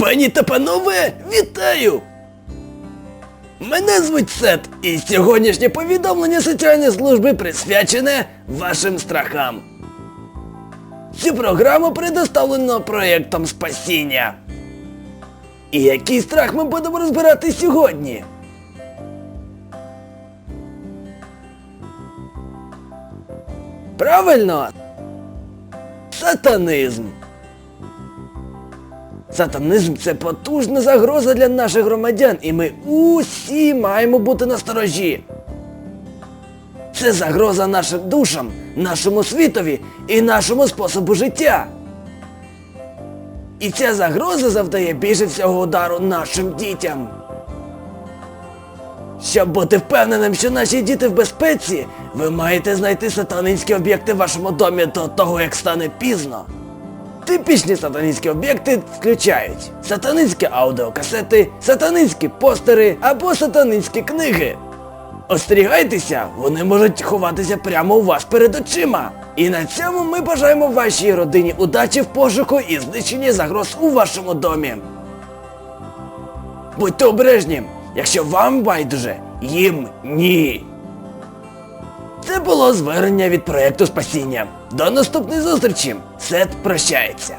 Пані та панове, вітаю! Мене звуть Сет, і сьогоднішнє повідомлення соціальної служби присвячене вашим страхам. Цю програму предоставлено проєктом спасіння. І який страх ми будемо розбирати сьогодні? Правильно! Сатанизм. Сатанизм це потужна загроза для наших громадян, і ми усі маємо бути насторожі. Це загроза нашим душам, нашому світові і нашому способу життя. І ця загроза завдає більше всього удару нашим дітям. Щоб бути впевненим, що наші діти в безпеці, ви маєте знайти сатанинські об'єкти в вашому домі до того, як стане пізно. Типічні сатанинські об'єкти включають сатанинські аудіокасети, сатанинські постери або сатанинські книги. Остерігайтеся, вони можуть ховатися прямо у вас перед очима. І на цьому ми бажаємо вашій родині удачі в пошуку і знищенні загроз у вашому домі. Будьте обережні, якщо вам байдуже, їм ні. Це було звернення від проєкту спасіння. До наступної зустрічі. Сет прощається.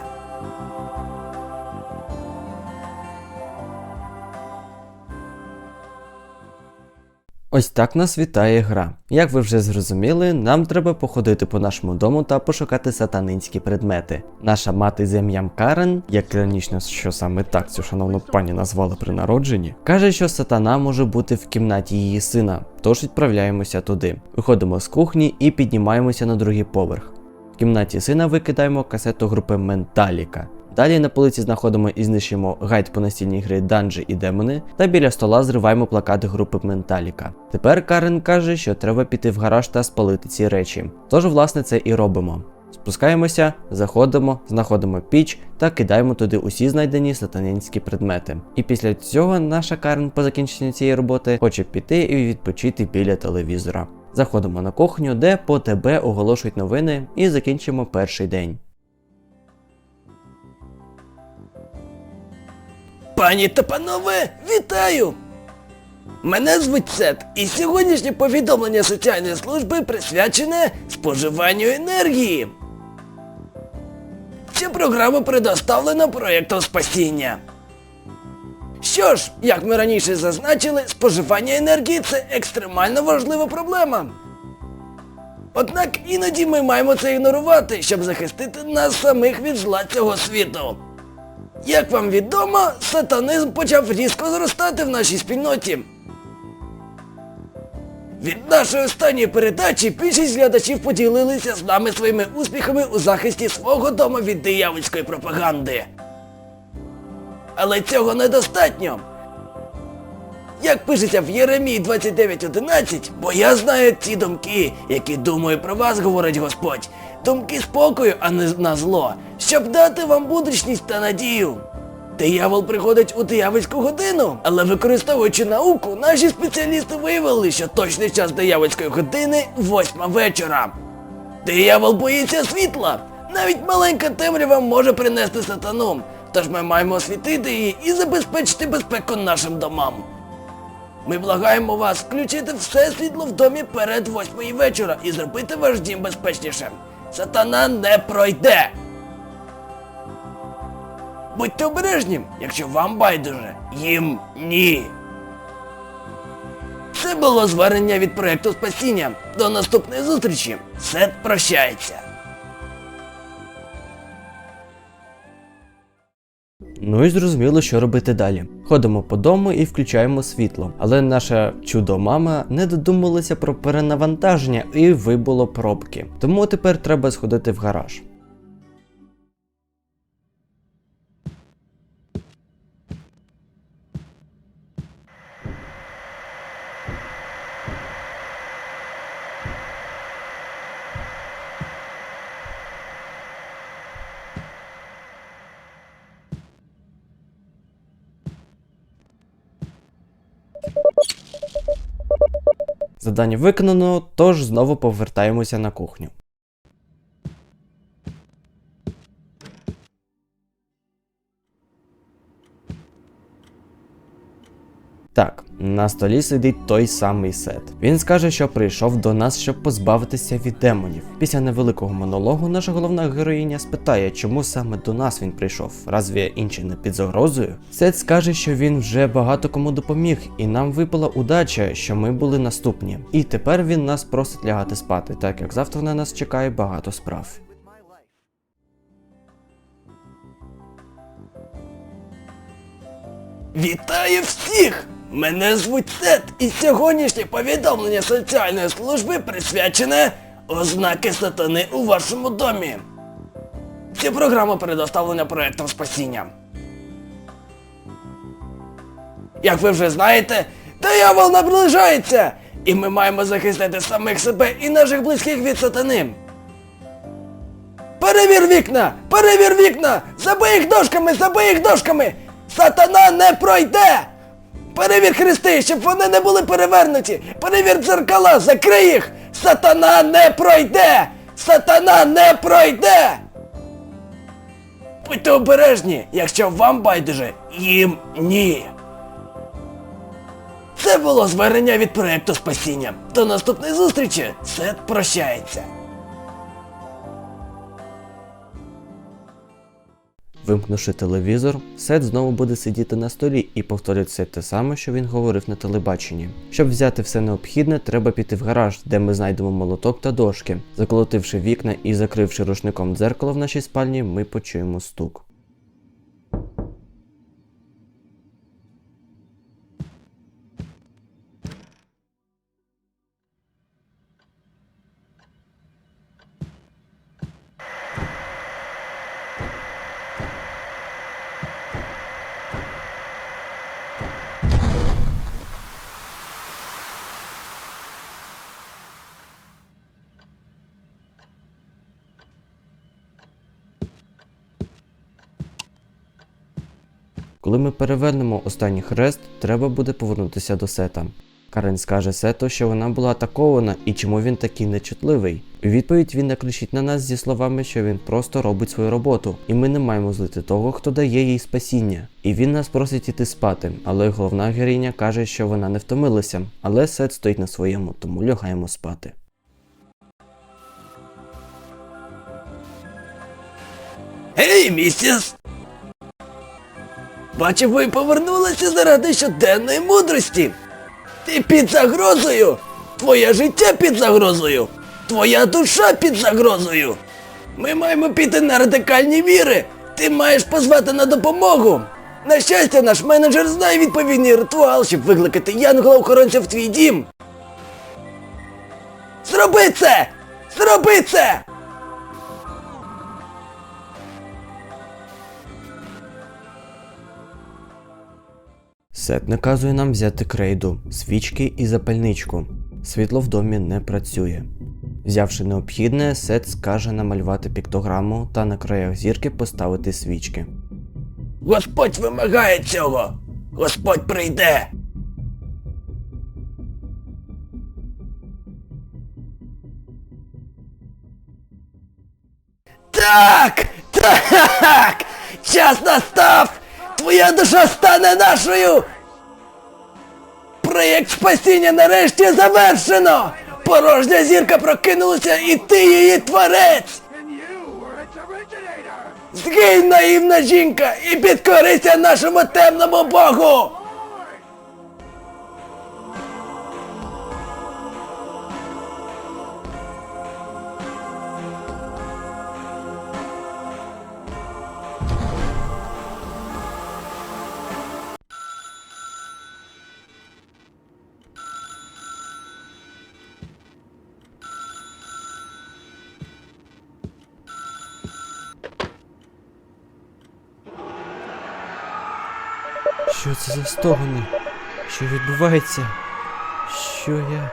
Ось так нас вітає гра. Як ви вже зрозуміли, нам треба походити по нашому дому та пошукати сатанинські предмети. Наша мати з ім'ям Карен, як іронічно, що саме так цю шановну пані назвали при народженні, каже, що сатана може бути в кімнаті її сина, тож відправляємося туди. Виходимо з кухні і піднімаємося на другий поверх. В кімнаті сина викидаємо касету групи Менталіка. Далі на полиці знаходимо і знищимо гайд по настільній гри Данжі і Демони, та біля стола зриваємо плакати групи Менталіка. Тепер Карен каже, що треба піти в гараж та спалити ці речі. Тож, власне, це і робимо. Спускаємося, заходимо, знаходимо піч та кидаємо туди усі знайдені сатанинські предмети. І після цього наша Карен по закінченню цієї роботи хоче піти і відпочити біля телевізора. Заходимо на кухню, де по ТБ оголошують новини, і закінчимо перший день. Пані та панове, вітаю! Мене звуть Сет, і сьогоднішнє повідомлення соціальної служби присвячене споживанню енергії. Ця програма предоставлена проєктом спасіння. Що ж, як ми раніше зазначили, споживання енергії це екстремально важлива проблема. Однак іноді ми маємо це ігнорувати, щоб захистити нас самих від зла цього світу. Як вам відомо, сатанизм почав різко зростати в нашій спільноті. Від нашої останньої передачі більшість глядачів поділилися з нами своїми успіхами у захисті свого дому від диявольської пропаганди. Але цього недостатньо. Як пишеться в Єремії 29.11, бо я знаю ті думки, які думаю про вас, говорить Господь, думки спокою, а не на зло, щоб дати вам мудрішність та надію. Диявол приходить у диявольську годину, але використовуючи науку, наші спеціалісти виявили, що точний час диявольської години восьма вечора. Диявол боїться світла. Навіть маленька темрява може принести сатану. Тож ми маємо освітити її і забезпечити безпеку нашим домам. Ми благаємо вас включити все світло в домі перед восьмої вечора і зробити ваш дім безпечнішим. Сатана не пройде. Будьте обережні, якщо вам байдуже, їм ні. Це було звернення від проєкту спасіння. До наступної зустрічі. Сет прощається. Ну і зрозуміло, що робити далі. Ходимо по дому і включаємо світло. Але наша чудо-мама не додумалася про перенавантаження і вибуло пробки. Тому тепер треба сходити в гараж. Завдання виконано, тож знову повертаємося на кухню. Так, на столі сидить той самий сет. Він скаже, що прийшов до нас, щоб позбавитися від демонів. Після невеликого монологу наша головна героїня спитає, чому саме до нас він прийшов, разві інші не під загрозою. Сет скаже, що він вже багато кому допоміг, і нам випала удача, що ми були наступні. І тепер він нас просить лягати спати, так як завтра на нас чекає багато справ. Вітаю всіх! Мене звуть Сет, і сьогоднішнє повідомлення соціальної служби присвячене ознаки сатани у вашому домі. Ця програма предоставлена проектом спасіння. Як ви вже знаєте, диявол наближається, і ми маємо захистити самих себе і наших близьких від сатани. Перевір вікна! Перевір вікна! Забий їх дошками! Забий їх дошками! Сатана не пройде! Перевір хрести, щоб вони не були перевернуті! Перевір дзеркала! Закрий їх! Сатана не пройде! Сатана не пройде! Будьте обережні, якщо вам байдуже, їм ні. Це було звернення від проекту спасіння. До наступної зустрічі! Сет прощається. Вимкнувши телевізор, Сет знову буде сидіти на столі і повторить все те саме, що він говорив на телебаченні. Щоб взяти все необхідне, треба піти в гараж, де ми знайдемо молоток та дошки. Заколотивши вікна і закривши рушником дзеркало в нашій спальні, ми почуємо стук. Коли ми перевернемо останній хрест, треба буде повернутися до сета. Карен скаже Сету, що вона була атакована і чому він такий нечутливий. У відповідь він накричить на нас зі словами, що він просто робить свою роботу, і ми не маємо злити того, хто дає їй спасіння. І він нас просить іти спати, але головна героїня каже, що вона не втомилася, але Сет стоїть на своєму, тому лягаємо спати. Гей, місіс! Бачив, ви повернулися заради щоденної мудрості. Ти під загрозою! Твоє життя під загрозою! Твоя душа під загрозою! Ми маємо піти на радикальні віри! Ти маєш позвати на допомогу! На щастя, наш менеджер знає відповідний ритуал, щоб викликати янгола-охоронця в твій дім! Зроби це! Зроби це! Сет наказує нам взяти крейду, свічки і запальничку. Світло в домі не працює. Взявши необхідне, Сет скаже намалювати піктограму та на краях зірки поставити свічки. Господь вимагає цього! Господь прийде! Так! Так! Час настав! Твоя душа стане нашою! Проєкт спасіння нарешті завершено! Порожня зірка прокинулася і ти її творець! Згинь, наївна жінка, і підкорися нашому темному богу! Що це за стогони? Що відбувається? Що я.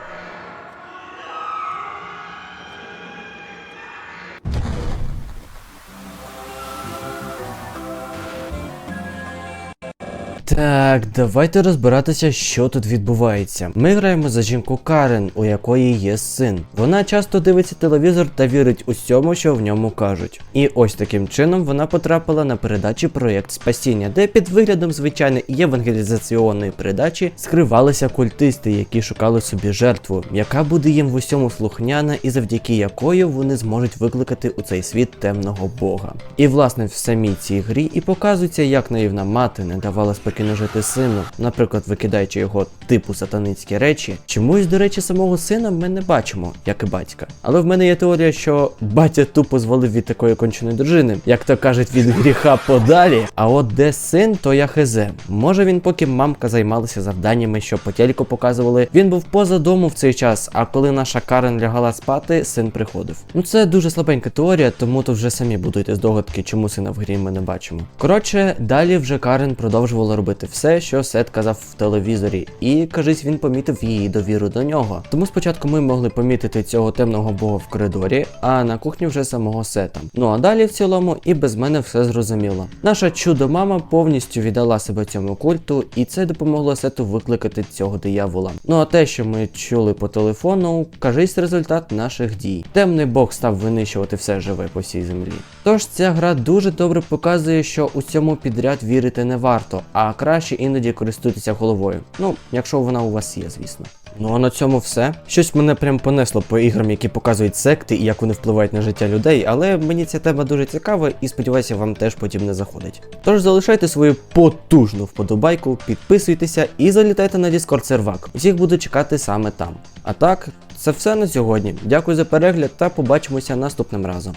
Так, давайте розбиратися, що тут відбувається. Ми граємо за жінку Карен, у якої є син. Вона часто дивиться телевізор та вірить усьому, що в ньому кажуть. І ось таким чином вона потрапила на передачі Проєкт Спасіння, де під виглядом звичайної євангелізаційної передачі скривалися культисти, які шукали собі жертву, яка буде їм в усьому слухняна, і завдяки якої вони зможуть викликати у цей світ темного бога. І власне в самій цій грі і показується, як наївна мати не давала спокійно жити сину, наприклад, викидаючи його типу сатаницькі речі. Чомусь, до речі, самого сина ми не бачимо, як і батька. Але в мене є теорія, що батя тупо звалив від такої конченої дружини, як то кажуть, від гріха подалі. А от де син, то я хезе. Може він, поки мамка займалася завданнями, що по телеку показували, він був поза дому в цей час. А коли наша Карен лягала спати, син приходив. Ну це дуже слабенька теорія, тому то вже самі будуйте здогадки, чому сина в грі ми не бачимо. Коротше, далі вже Карен продовжувала робити все, що Сет казав в телевізорі, і кажись, він помітив її довіру до нього. Тому спочатку ми могли помітити цього темного бога в коридорі, а на кухні вже самого Сета. Ну а далі в цілому і без мене все зрозуміло. Наша чудо-мама повністю віддала себе цьому культу, і це допомогло Сету викликати цього диявола. Ну а те, що ми чули по телефону, кажись результат наших дій. Темний бог став винищувати все живе по всій землі. Тож ця гра дуже добре показує, що у цьому підряд вірити не варто, а краще іноді користуйтеся головою. Ну, якщо вона у вас є, звісно. Ну а на цьому все. Щось мене прям понесло по іграм, які показують секти і як вони впливають на життя людей, але мені ця тема дуже цікава і сподіваюся, вам теж потім не заходить. Тож залишайте свою потужну вподобайку, підписуйтеся і залітайте на Discord сервак. Усіх буду чекати саме там. А так, це все на сьогодні. Дякую за перегляд та побачимося наступним разом.